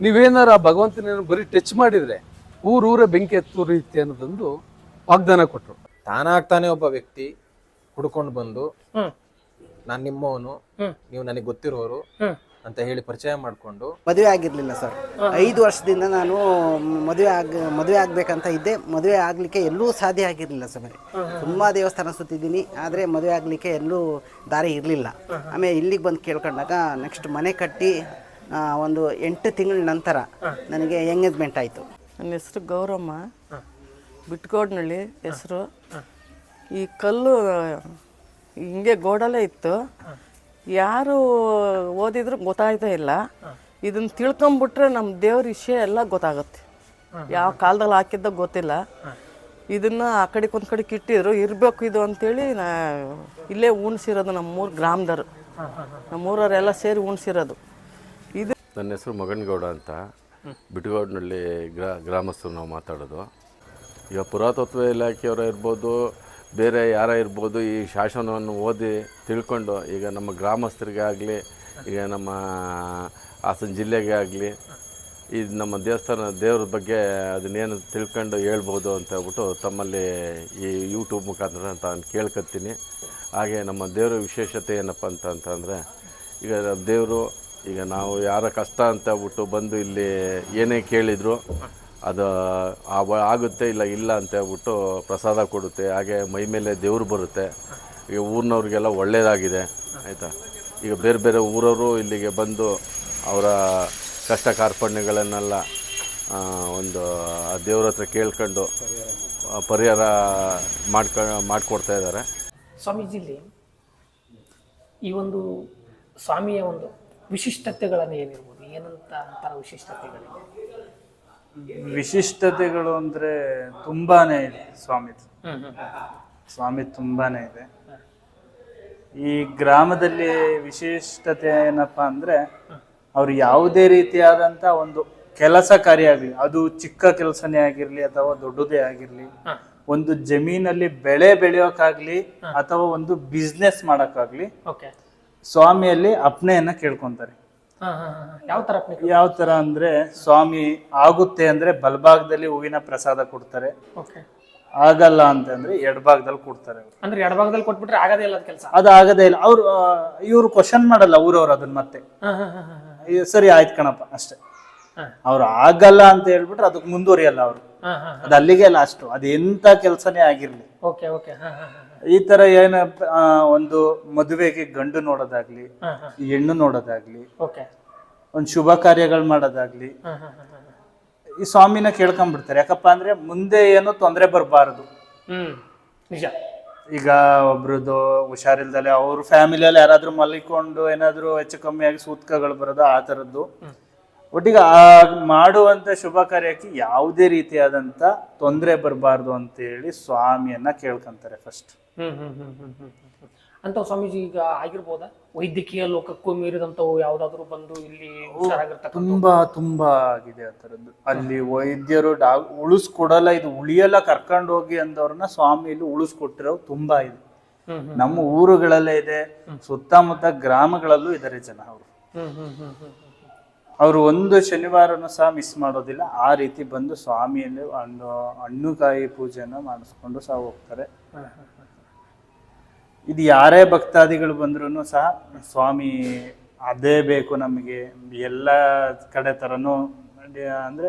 ನೀವೇನಾರ ಆ ಭಗವಂತನ ಬರೀ ಟಚ್ ಮಾಡಿದ್ರೆ ಊರೂರೇ ಬೆಂಕಿ ಹತ್ತುರಿಯುತ್ತೆ ಅನ್ನೋದೊಂದು ವಾಗ್ದಾನ ಕೊಟ್ಟರು ತಾನಾಗ್ತಾನೆ ಒಬ್ಬ ವ್ಯಕ್ತಿ ಹುಡ್ಕೊಂಡು ಬಂದು ನಾನು ನಿಮ್ಮವನು ನೀವು ನನಗೆ ಗೊತ್ತಿರೋರು ಅಂತ ಹೇಳಿ ಪರಿಚಯ ಮಾಡಿಕೊಂಡು. ಮದುವೆ ಆಗಿರಲಿಲ್ಲ ಸರ್ ಐದು ವರ್ಷದಿಂದ ನಾನು ಮದುವೆ ಆಗ ಮದುವೆ ಆಗಬೇಕಂತ ಇದ್ದೆ. ಮದುವೆ ಆಗಲಿಕ್ಕೆ ಎಲ್ಲೂ ಸಾಧ್ಯ ಆಗಿರಲಿಲ್ಲ ಸರ್ ತುಂಬ ದೇವಸ್ಥಾನ ಸುತ್ತಿದ್ದೀನಿ. ಆದರೆ ಮದುವೆ ಆಗಲಿಕ್ಕೆ ಎಲ್ಲೂ ದಾರಿ ಇರಲಿಲ್ಲ. ಆಮೇಲೆ ಇಲ್ಲಿಗೆ ಬಂದು ಕೇಳ್ಕೊಂಡಾಗ ನೆಕ್ಸ್ಟ್ ಮನೆ ಕಟ್ಟಿ ಒಂದು ಎಂಟು ತಿಂಗಳ ನಂತರ ನನಗೆ ಎಂಗೇಜ್ಮೆಂಟ್ ಆಯಿತು. ನನ್ನ ಹೆಸರು ಗೌರಮ್ಮ. ಬಿಟ್ಕೋಡ್ನಳ್ಳಿ ಹೆಸರು. ಈ ಕಲ್ಲು ಹಿಂಗೆ ಗೋಡಲ್ಲೇ ಇತ್ತು. ಯಾರು ಓದಿದ್ರು ಗೊತ್ತಾಯ್ತಾ ಇಲ್ಲ. ಇದನ್ನ ತಿಳ್ಕೊಂಬಿಟ್ರೆ ನಮ್ಮ ದೇವ್ರ ವಿಷಯ ಎಲ್ಲ ಗೊತ್ತಾಗುತ್ತೆ. ಯಾವ ಕಾಲದಲ್ಲಿ ಹಾಕಿದ್ದ ಗೊತ್ತಿಲ್ಲ. ಇದನ್ನ ಆ ಕಡೆಗೆ ಒಂದು ಕಡೆಗೆ ಇಟ್ಟಿದ್ರು ಇರಬೇಕು ಇದು ಅಂತೇಳಿ ನಾ ಇಲ್ಲೇ ಉಣ್ಸಿರೋದು ನಮ್ಮೂರು ಗ್ರಾಮದವರು. ನಮ್ಮೂರವರೆಲ್ಲ ಸೇರಿ ಉಣ್ಸಿರೋದು. ನನ್ನ ಹೆಸರು ಮಗನಗೌಡ ಅಂತ. ಬಿಟ್ಗೌಡ್ನಲ್ಲಿ ಗ್ರಾ, ಗ್ರಾಮಸ್ಥರು ನಾವು ಮಾತಾಡೋದು. ಈಗ ಪುರಾತತ್ವ ಇಲಾಖೆಯವರ ಇರ್ಬೋದು, ಬೇರೆ ಯಾರ ಇರ್ಬೋದು ಈ ಶಾಸನವನ್ನು ಓದಿ ತಿಳ್ಕೊಂಡು ಈಗ ನಮ್ಮ ಗ್ರಾಮಸ್ಥರಿಗಾಗಲಿ, ಈಗ ನಮ್ಮ ಹಾಸನ ಜಿಲ್ಲೆಗೆ ಆಗಲಿ ಈ ನಮ್ಮ ದೇವಸ್ಥಾನ ದೇವ್ರ ಬಗ್ಗೆ ಅದನ್ನೇನು ತಿಳ್ಕೊಂಡು ಹೇಳ್ಬೋದು ಅಂತ ಹೇಳ್ಬಿಟ್ಟು ತಮ್ಮಲ್ಲಿ ಈ ಯೂಟ್ಯೂಬ್ ಮುಖಾಂತರ ಅಂತ ನಾನು ಕೇಳ್ಕೊತೀನಿ. ಹಾಗೆ ನಮ್ಮ ದೇವರ ವಿಶೇಷತೆ ಏನಪ್ಪ ಅಂತ ಅಂತಂದರೆ, ಈಗ ದೇವರು ಈಗ ನಾವು ಯಾರ ಕಷ್ಟ ಅಂತ ಹೇಳ್ಬಿಟ್ಟು ಬಂದು ಇಲ್ಲಿ ಏನೇ ಕೇಳಿದ್ರು ಅದು ಆ ಆಗುತ್ತೆ ಇಲ್ಲ ಇಲ್ಲ ಅಂತ ಹೇಳ್ಬಿಟ್ಟು ಪ್ರಸಾದ ಕೊಡುತ್ತೆ. ಹಾಗೆ ಮೈ ಮೇಲೆ ದೇವ್ರು ಬರುತ್ತೆ. ಈಗ ಊರಿನವ್ರಿಗೆಲ್ಲ ಒಳ್ಳೆಯದಾಗಿದೆ ಆಯಿತಾ? ಈಗ ಬೇರೆ ಬೇರೆ ಊರವರು ಇಲ್ಲಿಗೆ ಬಂದು ಅವರ ಕಷ್ಟ ಕಾರ್ಪಣ್ಯಗಳನ್ನೆಲ್ಲ ಒಂದು ದೇವ್ರ ಹತ್ರ ಕೇಳ್ಕೊಂಡು ಪರಿಹಾರ ಮಾಡ್ಕ, ಮಾಡಿಕೊಡ್ತಾ ಇದ್ದಾರೆ. ಸ್ವಾಮೀಜಿಲಿ ಈ ಒಂದು ಸ್ವಾಮಿಯ ಒಂದು ವಿಶಿಷ್ಟತೆಗಳನ್ನು ಏನಿರ್ಬೋದು? ಏನಂತ ಅಂತಾರ ವಿಶಿಷ್ಟತೆಗಳು ವಿಶಿಷ್ಟತೆಗಳು ಅಂದ್ರೆ ತುಂಬಾನೇ ಇದೆ ಸ್ವಾಮಿದು ಹ್ಮ್ ಸ್ವಾಮಿ ತುಂಬಾನೇ ಇದೆ. ಈ ಗ್ರಾಮದಲ್ಲಿ ವಿಶಿಷ್ಟತೆ ಏನಪ್ಪಾ ಅಂದ್ರೆ ಅವ್ರು ಯಾವುದೇ ರೀತಿಯಾದಂತ ಒಂದು ಕೆಲಸ ಕಾರ್ಯ ಆಗಲಿ ಅದು ಚಿಕ್ಕ ಕೆಲಸನೇ ಆಗಿರ್ಲಿ ಅಥವಾ ದೊಡ್ಡದೇ ಆಗಿರ್ಲಿ ಒಂದು ಜಮೀನಲ್ಲಿ ಬೆಳೆ ಬೆಳೆಯೋಕಾಗ್ಲಿ ಅಥವಾ ಒಂದು ಬಿಸ್ನೆಸ್ ಮಾಡಕ್ಕಾಗ್ಲಿ ಓಕೆ ಸ್ವಾಮಿಯಲ್ಲಿ ಅಪ್ನೆಯನ್ನ ಕೇಳ್ಕೊಂತಾರೆ. ಯಾವ ತರ ಯಾವ ತರ ಅಂದ್ರೆ ಸ್ವಾಮಿ ಆಗುತ್ತೆ ಅಂದ್ರೆ ಬಲಭಾಗದಲ್ಲಿ ಹೂವಿನ ಪ್ರಸಾದ ಕೊಡ್ತಾರೆ. ಆಗಲ್ಲ ಅಂತಂದ್ರೆ ಎಡಭಾಗದಲ್ಲಿ ಕೊಡ್ತಾರೆ. ಅಂದ್ರೆ ಎಡಭಾಗದಲ್ಲಿ ಕೊಟ್ಬಿಟ್ರೆ ಆಗದೇ ಇಲ್ಲ ಕೆಲಸ? ಅದು ಆಗದೇ ಇಲ್ಲ. ಅವ್ರು ಇವ್ರು ಕ್ವಶನ್ ಮಾಡಲ್ಲ ಊರವ್ರು ಅದನ್ನ ಮತ್ತೆ. ಸರಿ ಆಯ್ತು ಕಣಪ್ಪ ಅಷ್ಟೇ. ಅವ್ರು ಆಗಲ್ಲ ಅಂತ ಹೇಳ್ಬಿಟ್ರೆ ಅದಕ್ಕೆ ಮುಂದುವರಿಯಲ್ಲ ಅವರು. ಅದು ಅಲ್ಲಿಗೆ ಲಾಸ್ಟ್ ಅದು ಎಂತ ಕೆಲಸನೇ ಆಗಿರ್ಲಿ. ಈ ತರ ಏನ ಒಂದು ಮದುವೆಗೆ ಗಂಡು ನೋಡೋದಾಗ್ಲಿ ಹೆಣ್ಣು ನೋಡೋದಾಗ್ಲಿ ಓಕೆ. ಒಂದು ಶುಭ ಕಾರ್ಯಗಳು ಮಾಡೋದಾಗ್ಲಿ ಈ ಸ್ವಾಮಿನ ಕೇಳ್ಕೊಂಡ್ಬಿಡ್ತಾರೆ ಯಾಕಪ್ಪ ಅಂದ್ರೆ ಮುಂದೆ ಏನು ತೊಂದರೆ ಬರಬಾರದು. ನಿಜ. ಈಗ ಒಬ್ರದ್ದು ಹುಷಾರಿಲ್ದಲೆ ಅವ್ರ ಫ್ಯಾಮಿಲಿಯಲ್ಲಿ ಯಾರಾದ್ರೂ ಮಲ್ಕೊಂಡು ಏನಾದ್ರೂ ಹೆಚ್ಚು ಕಮ್ಮಿ ಆಗಿ ಸೂತ್ಕಗಳು ಬರೋದು ಆ ಥರದ್ದು ಒಟ್ಟಿಗೆ ಆ ಮಾಡುವಂಥ ಶುಭ ಕಾರ್ಯಕ್ಕೆ ಯಾವುದೇ ರೀತಿಯಾದಂಥ ತೊಂದರೆ ಬರಬಾರ್ದು ಅಂತ ಹೇಳಿ ಸ್ವಾಮಿಯನ್ನ ಕೇಳ್ಕೊಂತಾರೆ ಫಸ್ಟ್ ಅಂಥವು ಸ್ವಾಮೀಜಿ ಈಗ ಆಗಿರ್ಬೋದಾ? ವೈದ್ಯಕೀಯ ಲೋಕಕ್ಕೂ ಮೀರಿದಂಥವು ಯಾವುದಾದ್ರೂ ಬಂದು ಇಲ್ಲಿ ತುಂಬ ತುಂಬಾ ಆಗಿದೆ ಆ ಥರದ್ದು. ಅಲ್ಲಿ ವೈದ್ಯರು ಡಾ ಉಳಿಸ್ಕೊಡಲ್ಲ ಇದು ಉಳಿಯಲ್ಲ ಕರ್ಕೊಂಡು ಹೋಗಿ ಅಂದವ್ರನ್ನ ಸ್ವಾಮಿ ಇಲ್ಲಿ ಉಳಿಸ್ಕೊಟ್ಟಿರೋ ತುಂಬಾ ಇದೆ. ನಮ್ಮ ಊರುಗಳಲ್ಲೇ ಇದೆ ಸುತ್ತಮುತ್ತ ಗ್ರಾಮಗಳಲ್ಲೂ ಇದ್ದಾರೆ ಜನ ಅವರು. ಅವರು ಒಂದು ಶನಿವಾರನೂ ಸಹ ಮಿಸ್ ಮಾಡೋದಿಲ್ಲ. ಆ ರೀತಿ ಬಂದು ಸ್ವಾಮಿಯಲ್ಲಿ ಹಣ್ಣು ಹಣ್ಣು ಕಾಯಿ ಪೂಜೆನ ಮಾಡಿಸ್ಕೊಂಡು ಸಹ ಹೋಗ್ತಾರೆ. ಇದು ಯಾರೇ ಭಕ್ತಾದಿಗಳು ಬಂದ್ರೂ ಸಹ ಸ್ವಾಮಿ ಅದೇ ಬೇಕು ನಮಗೆ. ಎಲ್ಲ ಕಡೆ ತರನು ಅಂದ್ರೆ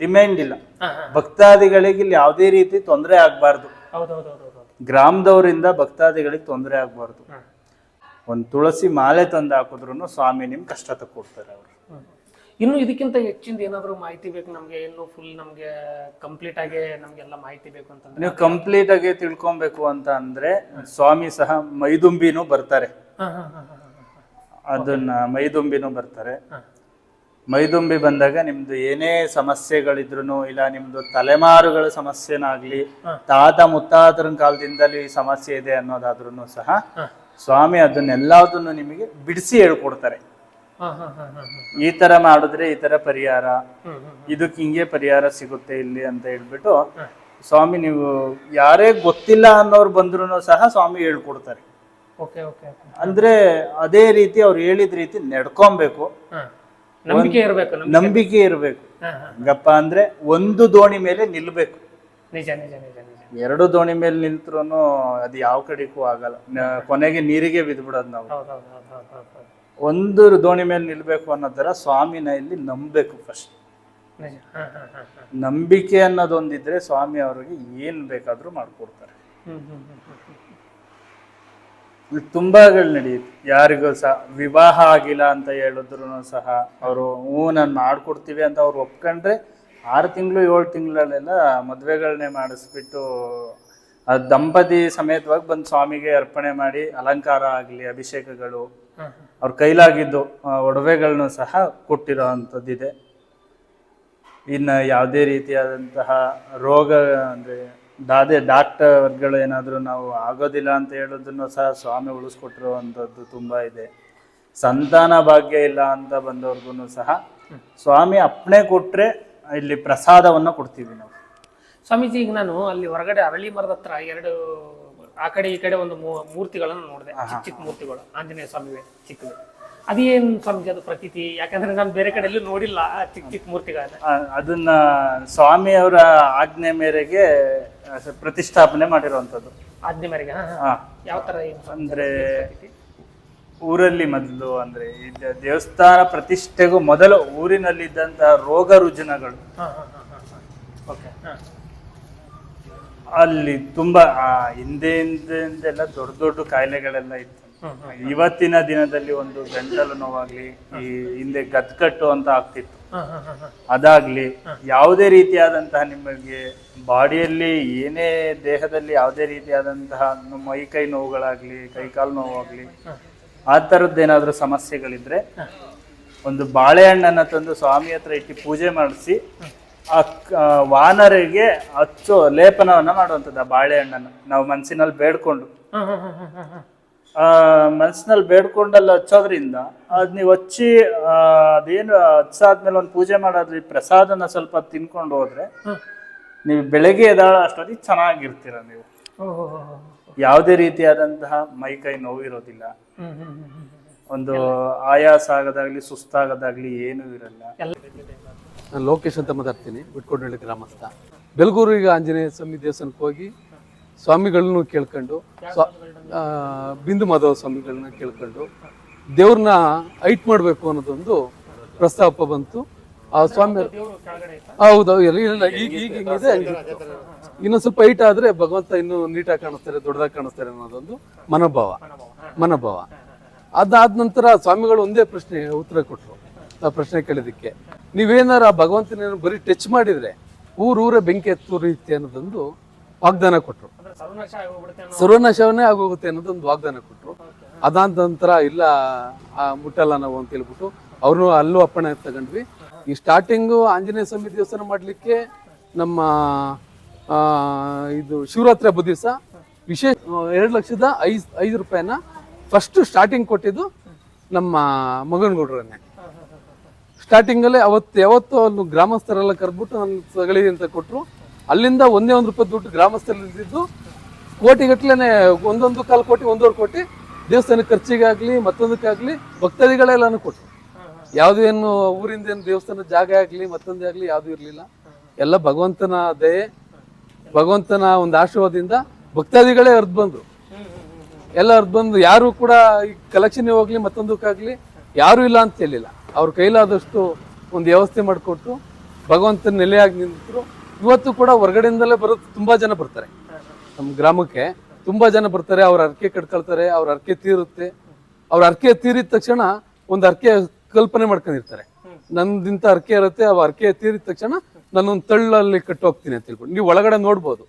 ಡಿಮ್ಯಾಂಡ್ ಇಲ್ಲ. ಭಕ್ತಾದಿಗಳಿಗೆ ಇಲ್ಲಿ ಯಾವುದೇ ರೀತಿ ತೊಂದರೆ ಆಗ್ಬಾರ್ದು. ಗ್ರಾಮದವರಿಂದ ಭಕ್ತಾದಿಗಳಿಗೆ ತೊಂದರೆ ಆಗ್ಬಾರ್ದು. ಒಂದು ತುಳಸಿ ಮಾಲೆ ತಂದು ಹಾಕಿದ್ರು ಸ್ವಾಮಿ ನಿಮ್ ಕಷ್ಟ ತಕ್ಕೊಡ್ತಾರೆ ಅವರು. ಇನ್ನು ಇದಕ್ಕಿಂತ ಹೆಚ್ಚಿಂದ ಏನಾದರೂ ಮಾಹಿತಿ ಬೇಕು ನಮಗೆ? ಇನ್ನು ಫುಲ್ ನಮಗೆ ಕಂಪ್ಲೀಟ್ ಆಗಿ ನಮಗೆಲ್ಲ ಮಾಹಿತಿ ಬೇಕು ಅಂತಂದ್ರೆ? ನೀವು ಕಂಪ್ಲೀಟ್ ಆಗಿ ತಿಳ್ಕೊಬೇಕು ಅಂತ ಅಂದ್ರೆ ಸ್ವಾಮಿ ಸಹ ಮೈದುಂಬಿನೂ ಬರ್ತಾರೆ. ಅದನ್ನ ಮೈದುಂಬಿನೂ ಬರ್ತಾರೆ. ಮೈದುಂಬಿ ಬಂದಾಗ ನಿಮ್ದು ಏನೇ ಸಮಸ್ಯೆಗಳಿದ್ರು ಇಲ್ಲ ನಿಮ್ದು ತಲೆಮಾರುಗಳ ಸಮಸ್ಯೆನಾಗ್ಲಿ ತಾತ ಮುತ್ತಾತರ ಕಾಲದಿಂದಲೂ ಈ ಸಮಸ್ಯೆ ಇದೆ ಅನ್ನೋದಾದ್ರೂ ಸಹ ಸ್ವಾಮಿ ಅದನ್ನೆಲ್ಲದನ್ನು ನಿಮಗೆ ಬಿಡಿಸಿ ಹೇಳ್ಕೊಡ್ತಾರೆ. ಈ ತರ ಮಾಡಿದ್ರೆ ಈ ತರ ಪರಿಹಾರ. ಇದಕ್ಕೆ ಹಿಂಗೆ ಪರಿಹಾರ ಸಿಗುತ್ತೆ ಇಲ್ಲಿ ಅಂತ ಹೇಳ್ಬಿಟ್ಟು ಸ್ವಾಮಿ ನೀವು ಯಾರೇ ಗೊತ್ತಿಲ್ಲ ಅನ್ನೋರು ಬಂದ್ರು ಸಹ ಸ್ವಾಮಿ ಹೇಳ್ಕೊಡ್ತಾರೆ. ಅಂದ್ರೆ ಅದೇ ರೀತಿ ಅವ್ರು ಹೇಳಿದ ರೀತಿ ನಡ್ಕೊಬೇಕು. ನಂಬಿಕೆ ಇರಬೇಕು ನಂಬಿಕೆ. ಇರಬೇಕು. ಗಪ್ಪ ಅಂದ್ರೆ ಒಂದು ದೋಣಿ ಮೇಲೆ ನಿಲ್ಬೇಕು. ನಿಜ ನಿಜ ನಿಜ ನಿಜ. ಎರಡು ದೋಣಿ ಮೇಲೆ ನಿಂತ್ರು ಅದು ಯಾವ ಕಡೆಗೂ ಆಗಲ್ಲ. ಕೊನೆಗೆ ನೀರಿಗೆ ಬಿದ್ಬಿಡೋದು ನಾವು. ಒಂದು ದೋಣಿ ಮೇಲೆ ನಿಲ್ಬೇಕು ಅನ್ನೋ ಥರ ಸ್ವಾಮಿನ ಇಲ್ಲಿ ನಂಬಬೇಕು ಫಸ್ಟ್ ನಂಬಿಕೆ ಅನ್ನೋದೊಂದಿದ್ರೆ ಸ್ವಾಮಿ ಅವರಿಗೆ ಏನ್ ಬೇಕಾದ್ರೂ ಮಾಡ್ಕೊಡ್ತಾರೆ. ತುಂಬಾಗಳು ನಡೆಯುತ್ತೆ. ಯಾರಿಗೂ ಸಹ ವಿವಾಹ ಆಗಿಲ್ಲ ಅಂತ ಹೇಳಿದ್ರು ಸಹ ಅವರು ಹ್ಞೂ ನಾನು ಮಾಡ್ಕೊಡ್ತೀವಿ ಅಂತ ಅವ್ರು ಒಪ್ಕೊಂಡ್ರೆ ಆರು ತಿಂಗಳು ಏಳು ತಿಂಗಳಲ್ಲೆಲ್ಲ ಮದುವೆಗಳನ್ನೇ ಮಾಡಿಸ್ಬಿಟ್ಟು ಆ ದಂಪತಿ ಸಮೇತವಾಗಿ ಬಂದು ಸ್ವಾಮಿಗೆ ಅರ್ಪಣೆ ಮಾಡಿ ಅಲಂಕಾರ ಆಗಲಿ ಅಭಿಷೇಕಗಳು ಅವ್ರ ಕೈಲಾಗಿದ್ದು ಒಡವೆಗಳನ್ನು ಸಹ ಕೊಟ್ಟಿರೋ ಅಂಥದ್ದಿದೆ ಇನ್ನು ಯಾವುದೇ ರೀತಿಯಾದಂತಹ ರೋಗ ಅಂದರೆ ದಾದೆ ಡಾಕ್ಟರ್ಗಳು ಏನಾದರೂ ನಾವು ಆಗೋದಿಲ್ಲ ಅಂತ ಹೇಳೋದನ್ನು ಸಹ ಸ್ವಾಮಿ ಉಳಿಸ್ಕೊಟ್ಟಿರುವಂಥದ್ದು ತುಂಬ ಇದೆ. ಸಂತಾನ ಭಾಗ್ಯ ಇಲ್ಲ ಅಂತ ಬಂದವ್ರಿಗೂ ಸಹ ಸ್ವಾಮಿ ಅಪ್ಪಣೆ ಕೊಟ್ಟರೆ ಇಲ್ಲಿ ಪ್ರಸಾದವನ್ನು ಕೊಡ್ತೀವಿ ನಾವು. ಸ್ವಾಮೀಜಿ ಈಗ ನಾನು ಅಲ್ಲಿ ಹೊರಗಡೆ ಅರಳಿ ಮರದ ಹತ್ರ ಎರಡು ಆ ಕಡೆ ಈ ಕಡೆ ಒಂದು ಮೂರ್ತಿಗಳನ್ನು ನೋಡಿದೆ. ಚಿಕ್ಕ ಚಿಕ್ಕ ಮೂರ್ತಿಗಳು. ಆಂಜನೇಯ ಸ್ವಾಮಿ ಚಿಕ್ಕದು. ಅದೇನು ಸ್ವಾಮೀಜಿ ಅದು ಪ್ರತೀತಿ? ಯಾಕಂದ್ರೆ ನಾನು ಬೇರೆ ಕಡೆ ಎಲ್ಲೂ ನೋಡಿಲ್ಲ ಆ ಚಿಕ್ಕ ಚಿಕ್ಕ ಮೂರ್ತಿಗಳನ್ನ. ಅದನ್ನ ಸ್ವಾಮಿಯವರ ಆಜ್ಞೆ ಮೇರೆಗೆ ಪ್ರತಿಷ್ಠಾಪನೆ ಮಾಡಿರುವಂತದ್ದು ಆಜ್ಞೆ ಮೇರೆಗೆ. ಯಾವ ತರ ಏನು ಅಂದ್ರೆ ಊರಲ್ಲಿ ಮೊದಲು ಅಂದ್ರೆ ದೇವಸ್ಥಾನ ಪ್ರತಿಷ್ಠೆಗೂ ಮೊದಲು ಊರಿನಲ್ಲಿದ್ದಂತಹ ರೋಗ ರುಜಿನಗಳು ಹಾ ಹಾ ಹಾ ಹಾ ಹಾ ಓಕೆ ಹಾ ಅಲ್ಲಿ ತುಂಬಾ ಆ, ಹಿಂದೆ ಹಿಂದೆಲ್ಲ ದೊಡ್ಡ ದೊಡ್ಡ ಕಾಯಿಲೆಗಳೆಲ್ಲ ಇತ್ತು. ಇವತ್ತಿನ ದಿನದಲ್ಲಿ ಒಂದು ಗಂಟಲು ನೋವಾಗ್ಲಿ ಈ ಹಿಂದೆ ಗದ್ಕಟ್ಟು ಅಂತ ಆಗ್ತಿತ್ತು. ಅದಾಗ್ಲಿ ಯಾವುದೇ ರೀತಿಯಾದಂತಹ ನಿಮಗೆ ಬಾಡಿಯಲ್ಲಿ ಏನೇ ದೇಹದಲ್ಲಿ ಯಾವುದೇ ರೀತಿಯಾದಂತಹ ಮೈ ಕೈ ನೋವುಗಳಾಗ್ಲಿ ಕೈಕಾಲು ನೋವಾಗ್ಲಿ ಆ ಥರದ್ದೇನಾದ್ರೂ ಸಮಸ್ಯೆಗಳಿದ್ರೆ ಒಂದು ಬಾಳೆಹಣ್ಣನ್ನ ತಂದು ಸ್ವಾಮಿ ಹತ್ರ ಇಟ್ಟು ಪೂಜೆ ಮಾಡಿಸಿ ವಾನರಿಗೆ ಹಚ್ಚು ಲೇಪನವನ್ನ ಮಾಡುವಂಥದ್ದು ಆ ಬಾಳೆಹಣ್ಣನ್ನು ನಾವು ಮನಸ್ಸಿನಲ್ಲಿ ಬೇಡ್ಕೊಂಡು. ಆ ಮನಸ್ಸಿನಲ್ಲಿ ಬೇಡ್ಕೊಂಡಲ್ಲಿ ಹಚ್ಚೋದ್ರಿಂದ ಅದ್ ನೀವು ಹಚ್ಚಿ ಅದೇನು ಹಚ್ಚಾದ್ಮೇಲೆ ಒಂದು ಪೂಜೆ ಮಾಡೋದ್ರಿ ಪ್ರಸಾದನ ಸ್ವಲ್ಪ ತಿನ್ಕೊಂಡು ಹೋದ್ರೆ ನೀವು ಬೆಳಗ್ಗೆ ಎದಾಳ ಅಷ್ಟೊತ್ತಿಗೆ ಚೆನ್ನಾಗಿರ್ತೀರ ನೀವು. ಯಾವುದೇ ರೀತಿಯಾದಂತಹ ಮೈ ಕೈ ನೋವಿರೋದಿಲ್ಲ. ಒಂದು ಆಯಾಸ ಆಗೋದಾಗ್ಲಿ ಸುಸ್ತಾಗೋದಾಗ್ಲಿ ಏನೂ ಇರಲ್ಲ. ನಾನು ಲೋಕೇಶ್ ಅಂತ ಮಾತಾಡ್ತೀನಿ ಬಿಟ್ಕೊಂಡಳ್ಳಿ ಗ್ರಾಮಸ್ಥ. ಬೆಲಗೂರಿಗೆ ಆಂಜನೇಯ ಸ್ವಾಮಿ ದೇವಸ್ಥಾನಕ್ಕೆ ಹೋಗಿ ಸ್ವಾಮಿಗಳನ್ನು ಕೇಳ್ಕೊಂಡು, ಸ್ವಾ- ಬಿಂದು ಮಾಧವ ಸ್ವಾಮಿಗಳನ್ನ ಕೇಳ್ಕೊಂಡು ದೇವ್ರನ್ನ ಹೈಟ್ ಮಾಡಬೇಕು ಅನ್ನೋದೊಂದು ಪ್ರಸ್ತಾಪ ಬಂತು. ಆ ಸ್ವಾಮಿ ಹೌದು ಇಲ್ಲ, ಈಗ ಈಗ ಹಿಂಗಿದೆ. ಇನ್ನೊಂದು ಸ್ವಲ್ಪ ಹೈಟ್ ಆದರೆ ಭಗವಂತ ಇನ್ನೂ ನೀಟಾಗಿ ಕಾಣಿಸ್ತಾರೆ, ದೊಡ್ಡದಾಗಿ ಕಾಣಿಸ್ತಾರೆ ಅನ್ನೋದೊಂದು ಮನೋಭಾವ ಮನೋಭಾವ. ಅದಾದ ನಂತರ ಸ್ವಾಮಿಗಳು ಒಂದೇ ಪ್ರಶ್ನೆ, ಉತ್ತರ ಕೊಟ್ಟರು ಆ ಪ್ರಶ್ನೆ ಕೇಳಿದಕ್ಕೆ ನೀವೇನಾರ ಆ ಭಗವಂತನ ಬರೀ ಟಚ್ ಮಾಡಿದ್ರೆ ಊರೂರೇ ಬೆಂಕಿ ರೀತಿ ಅನ್ನೋದೊಂದು ವಾಗ್ದಾನ ಕೊಟ್ಟರು ಸರ್ವನಾಶವನ್ನೇ ಆಗೋಗುತ್ತೆ ಅನ್ನೋದೊಂದು ವಾಗ್ದಾನ ಕೊಟ್ಟರು ಅದಾದ ನಂತರ ಇಲ್ಲ ಆ ಮುಟ್ಟಲ್ಲ ನಾವು ಅಂತ ಹೇಳ್ಬಿಟ್ಟು ಅವ್ರನ್ನೂ ಅಲ್ಲೂ ಅಪ್ಪಣೆ ತಗೊಂಡ್ವಿ. ಈ ಸ್ಟಾರ್ಟಿಂಗು ಆಂಜನೇಯ ಸ್ವಾಮಿ ದೇವಸ್ಥಾನ ಮಾಡಲಿಕ್ಕೆ ನಮ್ಮ ಇದು ಶಿವರಾತ್ರಿ ಹಬ್ಬದ ದಿವಸ ವಿಶೇಷ ಎರಡು ಲಕ್ಷದ ಐದು ಐದು ರೂಪಾಯಿನ ಫಸ್ಟ್ ಸ್ಟಾರ್ಟಿಂಗ್ ಕೊಟ್ಟಿದ್ದು ನಮ್ಮ ಮಗನಗೌಡ್ರನ್ನೇ. ಸ್ಟಾರ್ಟಿಂಗಲ್ಲೇ ಅವತ್ತು ಯಾವತ್ತು ಅಲ್ಲಿ ಗ್ರಾಮಸ್ಥರೆಲ್ಲ ಕರೆದ್ಬಿಟ್ಟು ನನ್ನ ತಗೊಳ್ಳಿ ಅಂತ ಕೊಟ್ಟರು ಅಲ್ಲಿಂದ ಒಂದೇ ಒಂದು ರೂಪಾಯಿ ದುಡ್ಡು ಗ್ರಾಮಸ್ಥರಲ್ಲಿ ಇದ್ದಿದ್ದು. ಕೋಟಿಗಟ್ಲೆ ಒಂದೊಂದು ಕಾಲು ಕೋಟಿ, ಒಂದೂವರೆ ಕೋಟಿ ದೇವಸ್ಥಾನ ಖರ್ಚಿಗಾಗ್ಲಿ, ಮತ್ತೊಂದಕ್ಕಾಗ್ಲಿ ಭಕ್ತಾದಿಗಳೆಲ್ಲನೂ ಕೊಟ್ಟರು ಯಾವುದೇನು ಊರಿಂದ ಏನು ದೇವಸ್ಥಾನ ಜಾಗ ಆಗಲಿ, ಮತ್ತೊಂದೇ ಆಗಲಿ ಯಾವುದೂ ಇರಲಿಲ್ಲ. ಎಲ್ಲ ಭಗವಂತನ ದಯೆ, ಭಗವಂತನ ಒಂದು ಆಶೀರ್ವಾದದಿಂದ ಭಕ್ತಾದಿಗಳೇ ಹರಿದು ಬಂದರು. ಎಲ್ಲ ಹರಿದು ಬಂದು ಯಾರು ಕೂಡ ಈ ಕಲೆಕ್ಷನ್ ಹೋಗ್ಲಿ, ಮತ್ತೊಂದಕ್ಕಾಗ್ಲಿ ಯಾರು ಇಲ್ಲ ಅಂತ ಹೇಳಿಲ್ಲ. ಅವ್ರ ಕೈಲಾದಷ್ಟು ಒಂದು ವ್ಯವಸ್ಥೆ ಮಾಡಿಕೊಟ್ಟು ಭಗವಂತನ ನೆಲೆಯಾಗಿ ನಿಂತರು. ಇವತ್ತು ಕೂಡ ಹೊರಗಡೆಯಿಂದಲೇ ಬರೋದು ತುಂಬಾ ಜನ ಬರ್ತಾರೆ. ನಮ್ಮ ಗ್ರಾಮಕ್ಕೆ ತುಂಬಾ ಜನ ಬರ್ತಾರೆ. ಅವ್ರ ಅರ್ಕೆ ಕಟ್ಕೊಳ್ತಾರೆ, ಅವ್ರ ಅರ್ಕೆ ತೀರುತ್ತೆ. ಅವ್ರ ಅರ್ಕೆ ತೀರಿದ ತಕ್ಷಣ ಒಂದು ಅರ್ಕೆ ಕಲ್ಪನೆ ಮಾಡ್ಕೊಂಡಿರ್ತಾರೆ. ನಂದಿಂತ ಅರ್ಕೆ ಇರುತ್ತೆ, ಆ ಅರ್ಕೆ ತೀರಿದ ತಕ್ಷಣ ನಾನೊಂದು ತಳ್ಳಲ್ಲಿ ಕಟ್ಟು ಹೋಗ್ತೀನಿ ಅಂತ ಹೇಳ್ಬಿಟ್ಟು ನೀವು ಒಳಗಡೆ ನೋಡ್ಬೋದು.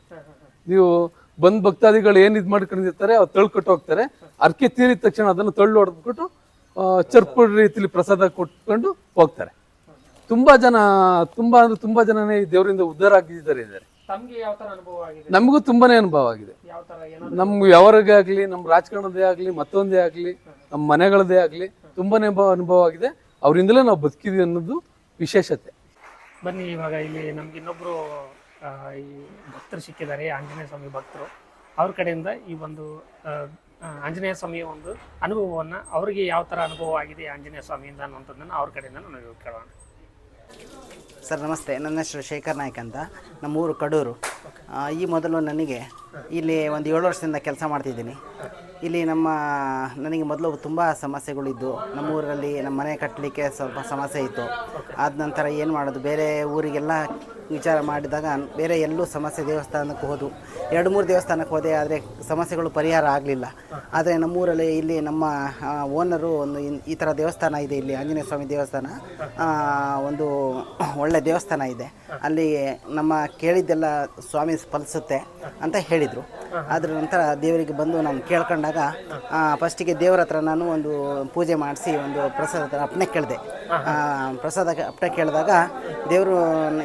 ನೀವು ಬಂದ್ ಭಕ್ತಾದಿಗಳು ಏನ್ ಇದ್ ಮಾಡ್ಕೊಂಡಿರ್ತಾರೆ ಅವ್ರು ತಳ್ಳು ಕಟ್ಟು ಹೋಗ್ತಾರೆ ಅರ್ಕೆ ತೀರಿದ ತಕ್ಷಣ ಅದನ್ನು ತಳ್ಳು ಹೊಡೆದ್ಬಿಟ್ಟು ಚರ್ಪು ರೀತಿಲಿ ಪ್ರಸಾದ ಕೊಟ್ಕೊಂಡು ಹೋಗ್ತಾರೆ. ತುಂಬಾ ಜನ ತುಂಬಾ ಅಂದ್ರೆ ತುಂಬಾ ಜನನೇ ದೇವರಿಂದ ಉದ್ಧಾರ ಆಗಿದ್ದಾರೆ ಇದ್ದಾರೆ ನಮಗೂ ತುಂಬಾನೇ ಅನುಭವ ಆಗಿದೆ. ನಮ್ಗೆ ಯಾವ್ರಿಗೆ ಆಗ್ಲಿ ನಮ್ಮ ರಾಜಕಾರಣದೇ ಆಗ್ಲಿ ಮತ್ತೊಂದೇ ಆಗ್ಲಿ ನಮ್ಮ ಮನೆಗಳದೇ ಆಗ್ಲಿ ತುಂಬಾನೇ ಅನುಭವ ಅನುಭವ ಆಗಿದೆ. ಅವರಿಂದಲೇ ನಾವು ಬದುಕಿದ್ವಿ ಅನ್ನೋದು ವಿಶೇಷತೆ. ಬನ್ನಿ ಇವಾಗ ಇಲ್ಲಿ ನಮ್ಗೆ ಇನ್ನೊಬ್ರು ಈ ಭಕ್ತರು ಸಿಕ್ಕಿದ್ದಾರೆ ಆಂಜನೇಯ ಸ್ವಾಮಿ ಭಕ್ತರು. ಅವ್ರ ಕಡೆಯಿಂದ ಈ ಒಂದು ಆಂಜನೇಯ ಸ್ವಾಮಿಯ ಒಂದು ಅನುಭವವನ್ನು ಅವರಿಗೆ ಯಾವ ಥರ ಅನುಭವ ಆಗಿದೆ ಆಂಜನೇಯ ಸ್ವಾಮಿಯಿಂದ ಅನ್ನುವಂಥದ್ದನ್ನು ಅವ್ರ ಕಡೆಯಿಂದ ನಾವು ಕೇಳೋಣ. ಸರ್ ನಮಸ್ತೆ. ನನ್ನ ಹೆಸರು ಶೇಖರ್ ನಾಯ್ಕ ಅಂತ. ನಮ್ಮೂರು ಕಡೂರು. ಈ ಮೊದಲು ನನಗೆ ಇಲ್ಲಿ ಒಂದು ಏಳು ವರ್ಷದಿಂದ ಕೆಲಸ ಮಾಡ್ತಿದ್ದೀನಿ. ಇಲ್ಲಿ ನಮ್ಮ, ನನಗೆ ಮೊದಲು ತುಂಬ ಸಮಸ್ಯೆಗಳಿದ್ದು. ನಮ್ಮೂರಲ್ಲಿ ನಮ್ಮ ಮನೆ ಕಟ್ಟಲಿಕ್ಕೆ ಸ್ವಲ್ಪ ಸಮಸ್ಯೆ ಇತ್ತು. ಆದ ನಂತರ ಏನು ಮಾಡೋದು? ಬೇರೆ ಊರಿಗೆಲ್ಲ ವಿಚಾರ ಮಾಡಿದಾಗ ಬೇರೆ ಎಲ್ಲೂ ಸಮಸ್ಯೆ ದೇವಸ್ಥಾನಕ್ಕೆ ಹೋದು. ಎರಡು, ಮೂರು ದೇವಸ್ಥಾನಕ್ಕೆ ಹೋದೆ, ಆದರೆ ಸಮಸ್ಯೆಗಳು ಪರಿಹಾರ ಆಗಲಿಲ್ಲ. ಆದರೆ ನಮ್ಮೂರಲ್ಲಿ ಇಲ್ಲಿ ನಮ್ಮ ಓನರು ಒಂದು ಈ ಥರ ದೇವಸ್ಥಾನ ಇದೆ ಇಲ್ಲಿ, ಆಂಜನೇಯ ಸ್ವಾಮಿ ದೇವಸ್ಥಾನ. ಒಂದು ಒಳ್ಳೆ ದೇವಸ್ಥಾನ ಇದೆ. ಅಲ್ಲಿ ನಮ್ಮ ಕೇಳಿದ್ದೆಲ್ಲ ಸ್ವಾಮಿ ಸ್ಪಲ್ಸುತ್ತೆ ಅಂತ ಹೇಳಿದರು. ಅದರ ನಂತರ ದೇವರಿಗೆ ಬಂದು ನಾನು ಕೇಳ್ಕೊಂಡಾಗ ಫಸ್ಟಿಗೆ ದೇವ್ರ ಹತ್ರ ನಾನು ಒಂದು ಪೂಜೆ ಮಾಡಿಸಿ ಒಂದು ಪ್ರಸಾದ ಹತ್ರ ಅಪ್ಪಣೆ ಕೇಳಿದೆ. ಪ್ರಸಾದ ಅಪ್ಪಣೆ ಕೇಳಿದಾಗ ದೇವರು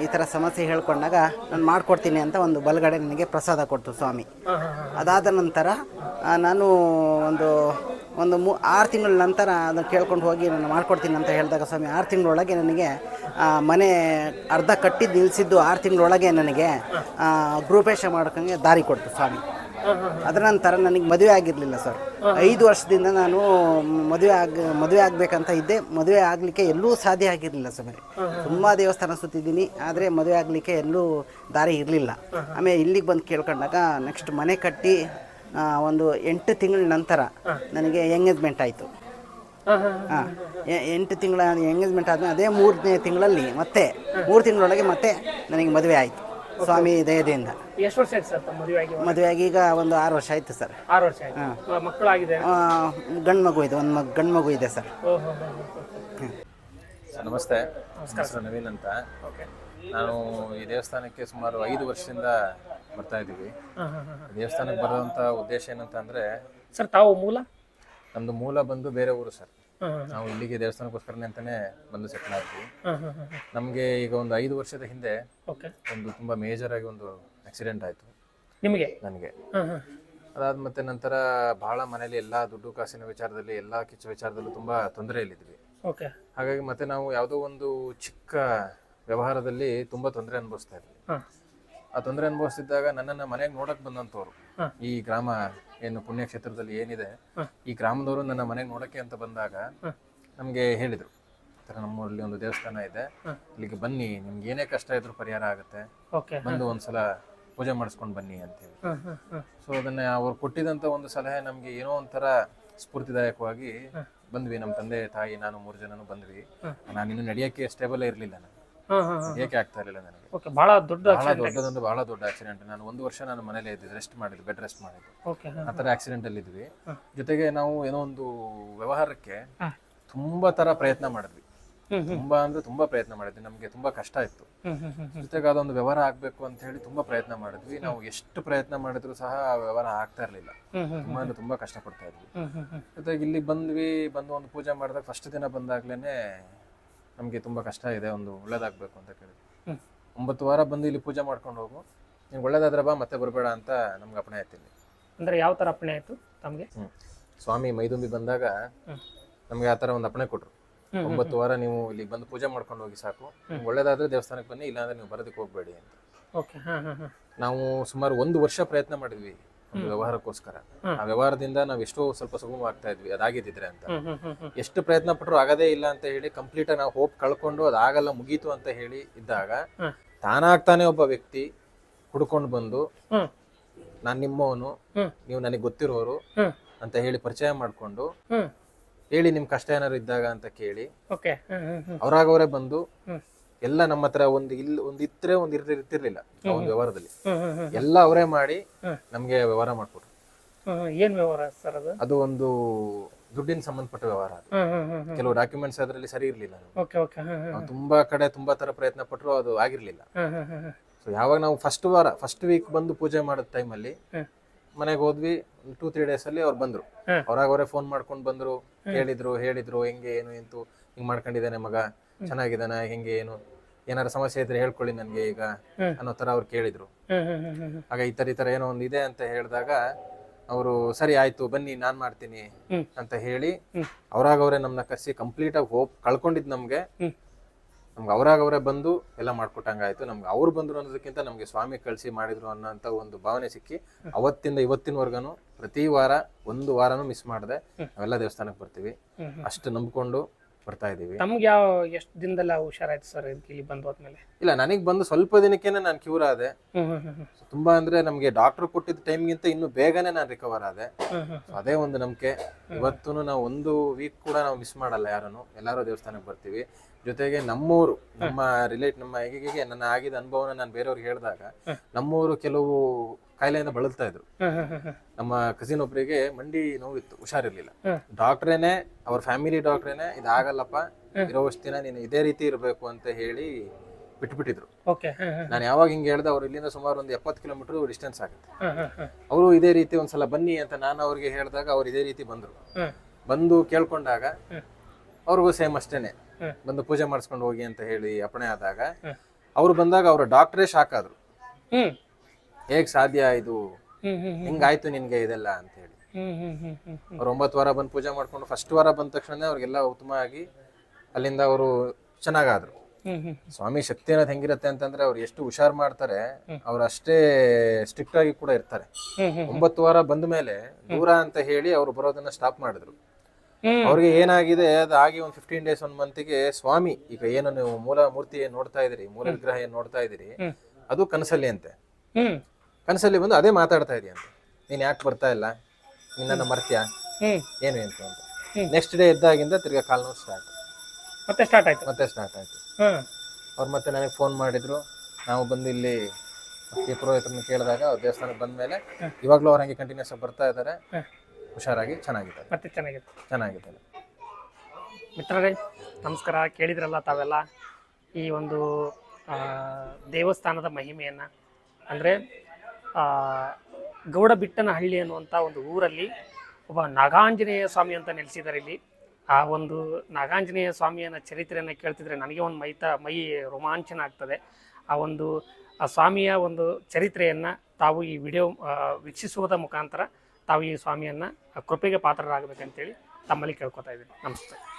ಈ ಥರ ಸಮಸ್ಯೆ ಹೇಳ್ಕೊಂಡಾಗ ನಾನು ಮಾಡಿಕೊಡ್ತೀನಿ ಅಂತ ಒಂದು ಬಲಗಡೆ ನನಗೆ ಪ್ರಸಾದ ಕೊಡ್ತು ಸ್ವಾಮಿ. ಅದಾದ ನಂತರ ನಾನು ಒಂದು ಒಂದು ಮೂ ಆರು ತಿಂಗಳ ನಂತರ ಅದನ್ನು ಕೇಳ್ಕೊಂಡು ಹೋಗಿ ನಾನು ಮಾಡ್ಕೊಡ್ತೀನಿ ಅಂತ ಹೇಳಿದಾಗ ಸ್ವಾಮಿ ಆರು ತಿಂಗಳೊಳಗೆ ನನಗೆ ಮನೆ ಅರ್ಧ ಕಟ್ಟಿದ್ದು ನಿಲ್ಲಿಸಿದ್ದು ಆರು ತಿಂಗಳೊಳಗೆ ನನಗೆ ಗೃಹಪೇಶ ಮಾಡ್ಕೊಂಗೆ ದಾರಿ ಕೊಡ್ತು ಸ್ವಾಮಿ. ಅದರ ನಂತರ ನನಗೆ ಮದುವೆ ಆಗಿರಲಿಲ್ಲ ಸರ್. ಐದು ವರ್ಷದಿಂದ ನಾನು ಮದುವೆ ಆಗ, ಮದುವೆ ಆಗಬೇಕಂತ ಇದ್ದೆ. ಮದುವೆ ಆಗಲಿಕ್ಕೆ ಎಲ್ಲೂ ಸಾಧ್ಯ ಆಗಿರಲಿಲ್ಲ ಸ್ವಾಮಿ ತುಂಬ ದೇವಸ್ಥಾನ ಸುತ್ತಿದ್ದೀನಿ. ಆದರೆ ಮದುವೆ ಆಗಲಿಕ್ಕೆ ಎಲ್ಲೂ ದಾರಿ ಇರಲಿಲ್ಲ. ಆಮೇಲೆ ಇಲ್ಲಿಗೆ ಬಂದು ಕೇಳ್ಕೊಂಡಾಗ ನೆಕ್ಸ್ಟ್ ಮನೆ ಕಟ್ಟಿ ಒಂದು ಎಂಟು ತಿಂಗಳ ನಂತರ ನನಗೆ ಎಂಗೇಜ್ಮೆಂಟ್ ಆಯಿತು. ಹಾಂ ಎಂಟು ತಿಂಗಳ ಎಂಗೇಜ್ಮೆಂಟ್ ಆದಮೇಲೆ ಅದೇ ಮೂರನೇ ತಿಂಗಳಲ್ಲಿ ಮತ್ತೆ, ಮೂರು ತಿಂಗಳೊಳಗೆ ಮತ್ತೆ ನನಗೆ ಮದುವೆ ಆಯಿತು. ಸ್ವಾಮಿ ದಯದಿಂದ ಎಷ್ಟು ವರ್ಷ ಆಯ್ತು ಸರ್ ತಮ್ಮ ಮದುವೆ ಆಗಿ ಮದುವೆಯಾಗಿ ಈಗ ಒಂದು ಆರು ವರ್ಷ ಆಯ್ತು ಸರ್. ಆರು ವರ್ಷ ಆಯ್ತು. ಮಕ್ಕಳಾಗಿದೆ? ಗಂಡು ಮಗು ಇದೆ ಒಂದು ಮಗು ಗಂಡು ಮಗು ಇದೆ ಸರ್. ನಮಸ್ತೆ. ನಮಸ್ಕಾರ ಹೆಸರು ನವೀನ್ ಅಂತ. ನಾನು ಈ ದೇವಸ್ಥಾನಕ್ಕೆ ಸುಮಾರು ಐದು ವರ್ಷದಿಂದ ಬರ್ತಾ ಇದ್ದೀವಿ. ದೇವಸ್ಥಾನಕ್ಕೆ ಬರೋದಂತ ಉದ್ದೇಶ ಏನಂತ ಅಂದ್ರೆ ಸರ್ ತಾವು ಮೂಲ? ನಮ್ದು ಮೂಲ ಬಂದು ಬೇರೆ ಊರು ಸರ್. ನಾವು ಇಲ್ಲಿಗೆ ದೇವಸ್ಥಾನಕ್ಕೋಸ್ಕರನೇ ಅಂತಾನೆ ಬಂದು ಸೆಟ್ಲ್ ಆದ್ವಿ. ನಮಗೆ ಈಗ ಒಂದು ಐದು ವರ್ಷದ ಹಿಂದೆ ಒಂದು ತುಂಬಾ ಮೇಜರ್ ಆಗಿ ಒಂದು ಆಕ್ಸಿಡೆಂಟ್ ಆಯಿತು. ನಿಮಗೆ? ನನಗೆ. ಅದಾದ ಮತ್ತೆ ನಂತರ ಬಹಳ ಮನೇಲಿ ಎಲ್ಲ ದುಡ್ಡು ಕಾಸಿನ ವಿಚಾರದಲ್ಲಿ ಎಲ್ಲ ಕಿಚ್ಚು ವಿಚಾರದಲ್ಲೂ ತುಂಬಾ ತೊಂದರೆಯಲ್ಲಿದ್ವಿ. ಓಕೆ ಹಾಗಾಗಿ ಮತ್ತೆ ನಾವು ಯಾವುದೋ ಒಂದು ಚಿಕ್ಕ ವ್ಯವಹಾರದಲ್ಲಿ ತುಂಬಾ ತೊಂದರೆ ಅನುಭವಿಸ್ತಾ ಇದ್ವಿ. ಆ ತೊಂದರೆ ಅನುಭವಿಸ್ತಿದ್ದಾಗ ನನ್ನನ್ನ ಮನೆಗೆ ನೋಡಕ್ ಬಂದಂತವ್ರು ಈ ಗ್ರಾಮ ಏನು ಪುಣ್ಯಕ್ಷೇತ್ರದಲ್ಲಿ ಏನಿದೆ ಈ ಗ್ರಾಮದವರು ನನ್ನ ಮನೆಗೆ ನೋಡಕ್ಕೆ ಅಂತ ಬಂದಾಗ ನಮ್ಗೆ ಹೇಳಿದ್ರು. ಥರ ನಮ್ಮೂರಲ್ಲಿ ಒಂದು ದೇವಸ್ಥಾನ ಇದೆ. ಇಲ್ಲಿಗೆ ಬನ್ನಿ ನಿಮ್ಗೆ ಏನೇ ಕಷ್ಟ ಇದ್ರೂ ಪರಿಹಾರ ಆಗುತ್ತೆ. ಬಂದು ಒಂದ್ಸಲ ಪೂಜೆ ಮಾಡಿಸ್ಕೊಂಡು ಬನ್ನಿ ಅಂತೇಳಿ ಹೇಳಿ. ಸೊ ಅದನ್ನ ಅವ್ರು ಕೊಟ್ಟಿದಂತ ಒಂದು ಸಲಹೆ ನಮ್ಗೆ ಏನೋ ಒಂಥರ ಸ್ಫೂರ್ತಿದಾಯಕವಾಗಿ ಬಂದ್ವಿ. ನಮ್ಮ ತಂದೆ ತಾಯಿ ನಾನು ಮೂರು ಜನನು ಬಂದ್ವಿ. ನಾನು ಇನ್ನು ನಡೆಯಕ್ಕೆ ಸ್ಟೇಬಲ್ ಇರಲಿಲ್ಲ ನಾನು. ನಡೆಯಕ್ಕೆ ಆಗ್ತಾ ಇರಲಿಲ್ಲ ನನಗೆ? ಓಕೆ ಬಹಳ ದೊಡ್ಡ ಬಹಳ ದೊಡ್ಡದೊಂದು ಬಹಳ ದೊಡ್ಡ ಆಕ್ಸಿಡೆಂಟ್ ನಾನು ಒಂದು ವರ್ಷ ನಾನು ಮನೇಲೆ ಇದ್ದಿದ್ದು ರೆಸ್ಟ್ ಮಾಡಿದ್ವಿ ಬೆಡ್ ರೆಸ್ಟ್ ಮಾಡಿದ್ದು. ಆ ಥರ ಆಕ್ಸಿಡೆಂಟ್ ಅಲ್ಲಿ ಇದ್ವಿ. ಜೊತೆಗೆ ನಾವು ಏನೋ ಒಂದು ವ್ಯವಹಾರಕ್ಕೆ ತುಂಬಾ ತರ ಪ್ರಯತ್ನ ಮಾಡಿದ್ವಿ. ತುಂಬಾ ಅಂದ್ರೆ ತುಂಬಾ ಪ್ರಯತ್ನ ಮಾಡಿದ್ವಿ. ನಮ್ಗೆ ತುಂಬಾ ಕಷ್ಟ ಇತ್ತು. ಜೊತೆಗೆ ಅದೊಂದು ವ್ಯವಹಾರ ಆಗ್ಬೇಕು ಅಂತ ಹೇಳಿ ತುಂಬಾ ಪ್ರಯತ್ನ ಮಾಡಿದ್ವಿ. ನಾವು ಎಷ್ಟು ಪ್ರಯತ್ನ ಮಾಡಿದ್ರು ಸಹ ವ್ಯವಹಾರ ಆಗ್ತಾ ಇರ್ಲಿಲ್ಲ. ತುಂಬಾ ಅಂದ್ರೆ ತುಂಬಾ ಕಷ್ಟ ಪಡ್ತಾ ಇದ್ವಿ ಜೊತೆಗೆ ಇಲ್ಲಿ ಬಂದ್ವಿ ಬಂದು ಒಂದು ಪೂಜೆ ಮಾಡಿದಾಗ ಫಸ್ಟ್ ದಿನ ಬಂದಾಗ್ಲೇನೆ ನಮ್ಗೆ ತುಂಬಾ ಕಷ್ಟ ಇದೆ ಒಂದು ಒಳ್ಳೇದಾಗಬೇಕು ಅಂತ ಕೇಳಿದ್ವಿ. ಒಂಬತ್ತು ವಾರ ಬಂದು ಇಲ್ಲಿ ಪೂಜೆ ಮಾಡ್ಕೊಂಡು ಹೋಗು. ನಿಮ್ಗೆ ಒಳ್ಳೇದಾದ್ರೆ ಬಾ ಮತ್ತೆ ಬರಬೇಡ ಅಂತ ನಮ್ಗೆ ಅಪ್ಪಣೆ ಆಯ್ತು ಇಲ್ಲಿ. ಅಂದ್ರೆ ಯಾವ ತರ ಅಪ್ಪಣೆ ಆಯ್ತು ತಮಗೆ? ಹ್ಮ್. ಸ್ವಾಮಿ ಮೈದುಂಬಿ ಬಂದಾಗ ನಮಗೆ ಆ ಥರ ಒಂದು ಅಪ್ಪಣೆ ಕೊಟ್ರು. ಹ್ಮ್, ಒಂಬತ್ತು ವಾರ ನೀವು ಇಲ್ಲಿ ಬಂದು ಪೂಜೆ ಮಾಡ್ಕೊಂಡು ಹೋಗಿ ಸಾಕು. ನಿಮ್ಗೆ ಒಳ್ಳೇದಾದ್ರೆ ದೇವಸ್ಥಾನಕ್ಕೆ ಬನ್ನಿ ಇಲ್ಲಾಂದ್ರೆ ನೀವು ಬರೋದಕ್ಕೆ ಹೋಗ್ಬೇಡಿ ಅಂತ. ಓಕೆ ಹಾ ಹಾ ಹಾ. ನಾವು ಸುಮಾರು ಒಂದು ವರ್ಷ ಪ್ರಯತ್ನ ಮಾಡಿದ್ವಿ. ಒಂದು ವ್ಯವಹಾರಕ್ಕೋಸ್ಕರ. ಆ ವ್ಯವಹಾರದಿಂದ ನಾವು ಎಷ್ಟೋ ಸ್ವಲ್ಪ ಸುಗಮವಾಗ್ತಾ ಇದ್ವಿ ಅದಾಗಿದ್ದಿದ್ರೆ ಅಂತ. ಎಷ್ಟು ಪ್ರಯತ್ನ ಪಟ್ಟರು ಆಗದೇ ಇಲ್ಲ ಅಂತ ಹೇಳಿ ಕಂಪ್ಲೀಟ್ ನಾವು ಹೋಪ್ ಕಳ್ಕೊಂಡು ಅದಾಗಲ್ಲ ಮುಗೀತು ಅಂತ ಹೇಳಿ ಇದ್ದಾಗ. ತಾನಾಗ್ತಾನೆ ಒಬ್ಬ ವ್ಯಕ್ತಿ ಹುಡ್ಕೊಂಡು ಬಂದು ನಾನ್ ನಿಮ್ಮವನು ನೀವು ನನಗೆ ಗೊತ್ತಿರೋರು ಅಂತ ಹೇಳಿ ಪರಿಚಯ ಮಾಡ್ಕೊಂಡು ಹೇಳಿ ನಿಮ್ ಕಷ್ಟ ಏನಾರು ಇದ್ದಾಗ ಅಂತ ಕೇಳಿ ಅವ್ರಾಗವರೇ ಬಂದು. ಎಲ್ಲ ನಮ್ಮ ಹತ್ರ ಒಂದು ಇಲ್ಲಿ ಒಂದು ಇದ್ರೆ ಒಂದು ಇರ್ತಿ ಇರ್ತಿರ್ಲಿಲ್ಲ ಆ ಒಂದು ವ್ಯವಹಾರದಲ್ಲಿ. ಎಲ್ಲ ಅವರೇ ಮಾಡಿ. ನಮ್ಗೆ ವ್ಯವಹಾರ ಮಾಡ್ಕೊಟ್ರು. ಏನ್ ವ್ಯವಹಾರ ಸರ್ ಅದು? ಅದು ಒಂದು ದುಡ್ಡಿನ ಸಂಬಂಧಪಟ್ಟ ವ್ಯವಹಾರ ಅದು. ಕೆಲವು ಡಾಕ್ಯುಮೆಂಟ್ಸ್ ಅದರಲ್ಲಿ ಸರಿ ಇರ್ಲಿಲ್ಲ ನಮ್ಗೆ. Okay okay. ಹ್ಮ್ ಹ್ಮ್ ನಾವು ತುಂಬಾ ಕಡೆ ತುಂಬಾ ತರ ಪ್ರಯತ್ನ ಪಟ್ಟರು ಅದು ಆಗಿರ್ಲಿಲ್ಲ. ಸೊ ಯಾವಾಗ ನಾವು ಫಸ್ಟ್ ವಾರ ಫಸ್ಟ್ ವೀಕ್ ಬಂದು ಪೂಜೆ ಮಾಡಿದ ಟೈಮಲ್ಲಿ ಅಲ್ಲಿ ಮನೆಗೆ ಹೋದ್ವಿ ಟೂ ತ್ರೀ ಡೇಸ್ ಅಲ್ಲಿ ಅವ್ರು ಬಂದ್ರು. ಅವ್ರಾಗ ಅವರೇ ಫೋನ್ ಮಾಡ್ಕೊಂಡು ಬಂದ್ರು ಕೇಳಿದ್ರು ಹೇಳಿದ್ರು ಹೆಂಗೆ ಏನು ಎಂತು ಹಿಂಗ್ ಮಾಡ್ಕೊಂಡಿದ್ದಾನೆ ಮಗ. ಚೆನ್ನಾಗಿದ್ದಾನ ಹೆಂಗೆ ಏನು? ಏನಾರ ಸಮಸ್ಯೆ ಇದ್ರೆ ಹೇಳ್ಕೊಳ್ಳಿ ನನ್ಗೆ ಈಗ. ಅನ್ನೋ ತರ ಅವ್ರು ಕೇಳಿದ್ರು. ಆಗ ಈ ತರ ಈ ತರ ಏನೋ ಒಂದು ಇದೆ ಅಂತ ಹೇಳಿದಾಗ ಅವರು ಸರಿ ಆಯ್ತು ಬನ್ನಿ ನಾನ್ ಮಾಡ್ತೀನಿ ಅಂತ ಹೇಳಿ ಅವರಾಗ ಅವರೇ ನಮ್ಮನ್ನ ಕರೆಸಿ ಕಂಪ್ಲೀಟ್ ಆಗಿ ಹೋಪ್ ಕಳ್ಕೊಂಡಿದ್ ನಮ್ಗೆ. ನಮ್ಗೆ ಅವರಾಗ ಅವರೇ ಬಂದು ಎಲ್ಲ ಮಾಡ್ಕೊಟ್ಟಂಗಾಯ್ತು. ನಮ್ಗೆ ಅವ್ರು ಬಂದ್ರು ಅನ್ನೋದಕ್ಕಿಂತ ನಮ್ಗೆ ಸ್ವಾಮಿ ಕಳಿಸಿ ಮಾಡಿದ್ರು ಅನ್ನೋಂತ ಒಂದು ಭಾವನೆ ಸಿಕ್ಕಿ ಅವತ್ತಿಂದ ಇವತ್ತಿನವರೆಗೂ ಪ್ರತಿ ವಾರ ಒಂದು ವಾರನೂ ಮಿಸ್ ಮಾಡಿದೆ. ನಾವೆಲ್ಲ ದೇವಸ್ಥಾನಕ್ಕೆ ಬರ್ತೀವಿ. ಅಷ್ಟು ನಂಬ್ಕೊಂಡು ಬರ್ತಾ ಇದೀವಿ. ತಮ್ಗೆ ಯಾವ ಎಷ್ಟು ದಿನದಲ್ಲ ಹುಷಾರಾಯ್ತು ಸರ್ ಇದಕ್ಕೆ ಇಲ್ಲಿ ಬಂದು ಹೋದ್ಮೇಲೆ? ಇಲ್ಲ ನನಗೆ ಬಂದು ಸ್ವಲ್ಪ ದಿನಕ್ಕೇನೆ ನಾನು ಕ್ಯೂರ್ ಆದೆ. ಹ್ಮ್ ಹ್ಮ್ ಹ್ಮ್ So, ತುಂಬಾ ಅಂದ್ರೆ ನಮಗೆ ಡಾಕ್ಟರ್ ಕೊಟ್ಟಿದ್ದ ಟೈಮ್ಗಿಂತ ಇನ್ನು ಬೇಗನೆ ನಾನು ರಿಕವರ್ ಆದೆ. ಹ್ಮ್ ಹ್ಮ್ So, ಅದೇ ಒಂದು ನಂಬಿಕೆ. ಇವತ್ತು ನಾವು ಒಂದು ವೀಕ್ ಕೂಡ ನಾವು ಮಿಸ್ ಮಾಡಲ್ಲ ಯಾರನ್ನು ಎಲ್ಲರೂ ದೇವಸ್ಥಾನಕ್ಕೆ ಬರ್ತೀವಿ. ಜೊತೆಗೆ ನಮ್ಮೂರು ನಮ್ಮ ರಿಲೇಟ್ ನಮ್ಮ ಹೇಗೆ ನನ್ನ ಆಗಿದ ಅನುಭವನ ನಾನು ಬೇರೆಯವ್ರಿಗೆ ಹೇಳಿದಾಗ ನಮ್ಮೂರು ಕೆಲವು ಕಾಯಿಲೆಯಿಂದ ಬಳಲ್ತಾ ಇದ್ರು. ನಮ್ಮ ಕಸಿನ್ ಒಬ್ಬರಿಗೆ ಮಂಡಿ ನೋವಿತ್ತು ಹುಷಾರಿರ್ಲಿಲ್ಲ. ಡಾಕ್ಟ್ರೇನೆ ಅವ್ರ ಫ್ಯಾಮಿಲಿ ಡಾಕ್ಟ್ರೇನೆ ಇದಾಗಲ್ಲಪ್ಪ ಇರೋವಷ್ಟು ದಿನ ನೀನು ಇದೇ ರೀತಿ ಇರಬೇಕು ಅಂತ ಹೇಳಿ ಬಿಟ್ಬಿಟ್ಟಿದ್ರು. ನಾನು ಯಾವಾಗ ಹಿಂಗೆ ಹೇಳ್ದೆ ಅವ್ರು ಇಲ್ಲಿಂದ ಸುಮಾರು ಒಂದು ಎಪ್ಪತ್ತು ಕಿಲೋಮೀಟರ್ ಡಿಸ್ಟೆನ್ಸ್ ಆಗುತ್ತೆ. ಅವರು ಇದೇ ರೀತಿ ಒಂದ್ಸಲ ಬನ್ನಿ ಅಂತ ನಾನು ಅವ್ರಿಗೆ ಹೇಳಿದಾಗ ಅವ್ರು ಇದೇ ರೀತಿ ಬಂದರು. ಬಂದು ಕೇಳ್ಕೊಂಡಾಗ ಅವ್ರಿಗೂ ಸೇಮ್ ಅಷ್ಟೇನೆ. ಬಂದು ಪೂಜೆ ಮಾಡಿಸ್ಕೊಂಡು ಹೋಗಿ ಅಂತ ಹೇಳಿ ಅಪ್ಪಣೆ ಆದಾಗ ಅವ್ರು ಬಂದಾಗ ಅವರ ಡಾಕ್ಟ್ರೇ ಶಾಕ್ ಆದ್ರು. ಹೇಗ್ ಸಾಧ್ಯ ಇದು? ಹಿಂಗಾಯ್ತು ನಿನ್ಗೆ ಇದೆಲ್ಲ ಅಂತ ಹೇಳಿ ಅವ್ರು ಒಂಬತ್ತು ವಾರ ಬಂದು ಪೂಜೆ ಮಾಡ್ಕೊಂಡು ಫಸ್ಟ್ ವಾರ ಬಂದ ತಕ್ಷಣ ಅವ್ರಿಗೆಲ್ಲ ಉತ್ತಮ ಆಗಿ ಅಲ್ಲಿಂದ ಅವರು ಚೆನ್ನಾಗಾದ್ರು. ಸ್ವಾಮಿ ಶಕ್ತಿ ಅನ್ನೋದು ಹೆಂಗಿರುತ್ತೆ ಅಂತಂದ್ರೆ ಅವ್ರು ಎಷ್ಟು ಹುಷಾರ್ ಮಾಡ್ತಾರೆ ಅವ್ರು ಅಷ್ಟೇ ಸ್ಟ್ರಿಕ್ಟ್ ಆಗಿ ಕೂಡ ಇರ್ತಾರೆ. ಒಂಬತ್ತು ವಾರ ಬಂದ ಮೇಲೆ ದೂರ ಅಂತ ಹೇಳಿ ಅವ್ರು ಬರೋದನ್ನ ಸ್ಟಾಪ್ ಮಾಡಿದ್ರು. ಅವ್ರಿಗೆ ಏನಾಗಿದೆ ಅದು ಆಗಿ ಒಂದು ಫಿಫ್ಟೀನ್ ಡೇಸ್ ಒಂದ್ ಮಂತಿಗೆ ಸ್ವಾಮಿ ಈಗ ಏನು ನೀವು ಮೂಲ ಮೂರ್ತಿ ಏನ್ ನೋಡ್ತಾ ಇದ್ರಿ ಮೂಲ ವಿಗ್ರಹ ಏನ್ ನೋಡ್ತಾ ಇದೀರಿ ಅದು ಕನಸಲ್ಲಿ ಅಂತೆ ಕನಸಲ್ಲಿ ಬಂದು ಅದೇ ಮಾತಾಡ್ತಾ ಇದೀಯ ಅಂತ. ನೀನು ಯಾಕೆ ಬರ್ತಾ ಇಲ್ಲ? ನಿನ್ನ ಮರ್ತ್ಯ? ಹ್ಮ್ ಏನು ಅಂತ. ನೆಕ್ಸ್ಟ್ ಡೇ ಇದ್ದಾಗಿಂದ ತಿರ್ಗಾ ಕಾಲ್ ನೋವು ಸ್ಟಾರ್ಟ್ ಮತ್ತೆ ಸ್ಟಾರ್ಟ್ ಆಯ್ತು. ಮತ್ತೆ ಸ್ಟಾರ್ಟ್ ಆಯ್ತು. ಹ್ಮ್ ಅವ್ರು ಮತ್ತೆ ನನಗೆ ಫೋನ್ ಮಾಡಿದ್ರು. ನಾವು ಬಂದು ಇಲ್ಲಿ ಈ ಪುರೋಹಿತರನ್ನ ಕೇಳಿದಾಗ ಅವ್ರು ದೇವಸ್ಥಾನಕ್ಕೆ ಬಂದ ಮೇಲೆ ಇವಾಗಲೂ ಅವ್ರು ಹಂಗೆ ಕಂಟಿನ್ಯೂಸ್ ಆಗಿ ಬರ್ತಾ ಇದ್ದಾರೆ ಹುಷಾರಾಗಿ ಚೆನ್ನಾಗಿದ್ದಾರೆ. ಮತ್ತೆ ಚೆನ್ನಾಗಿತ್ತು ಚೆನ್ನಾಗಿದ್ದಾರೆ. ಮಿತ್ರರೇ ನಮಸ್ಕಾರ. ಕೇಳಿದ್ರಲ್ಲ ತಾವೆಲ್ಲ? ಈ ಒಂದು ಆ, ದೇವಸ್ಥಾನದ ಮಹಿಮೆಯನ್ನು. ಅಂದರೆ ಗೌಡಬಿಟ್ಟನಹಳ್ಳಿ ಅನ್ನುವಂಥ ಒಂದು ಊರಲ್ಲಿ ಒಬ್ಬ ನಾಗಾಂಜನೇಯ ಸ್ವಾಮಿ ಅಂತ ನೆಲೆಸಿದ್ದಾರೆ ಇಲ್ಲಿ. ಆ ಒಂದು ನಾಗಾಂಜನೇಯ ಸ್ವಾಮಿಯನ್ನ ಚರಿತ್ರೆಯನ್ನು ಕೇಳ್ತಿದ್ರೆ ನನಗೆ ಒಂದು ಮೈತ, ಮೈ ರೋಮಾಂಚನ ಆಗ್ತದೆ. ಆ ಒಂದು, ಆ ಸ್ವಾಮಿಯ ಒಂದು ಚರಿತ್ರೆಯನ್ನು ತಾವು ಈ ವಿಡಿಯೋ ವೀಕ್ಷಿಸುವುದರ ಮುಖಾಂತರ ತಾವು ಈ ಸ್ವಾಮಿಯನ್ನು ಕೃಪೆಗೆ ಪಾತ್ರರಾಗಬೇಕಂತೇಳಿ ತಮ್ಮಲ್ಲಿ ಕೇಳ್ಕೊತಾ ಇದ್ದೀನಿ. ನಮಸ್ತೆ.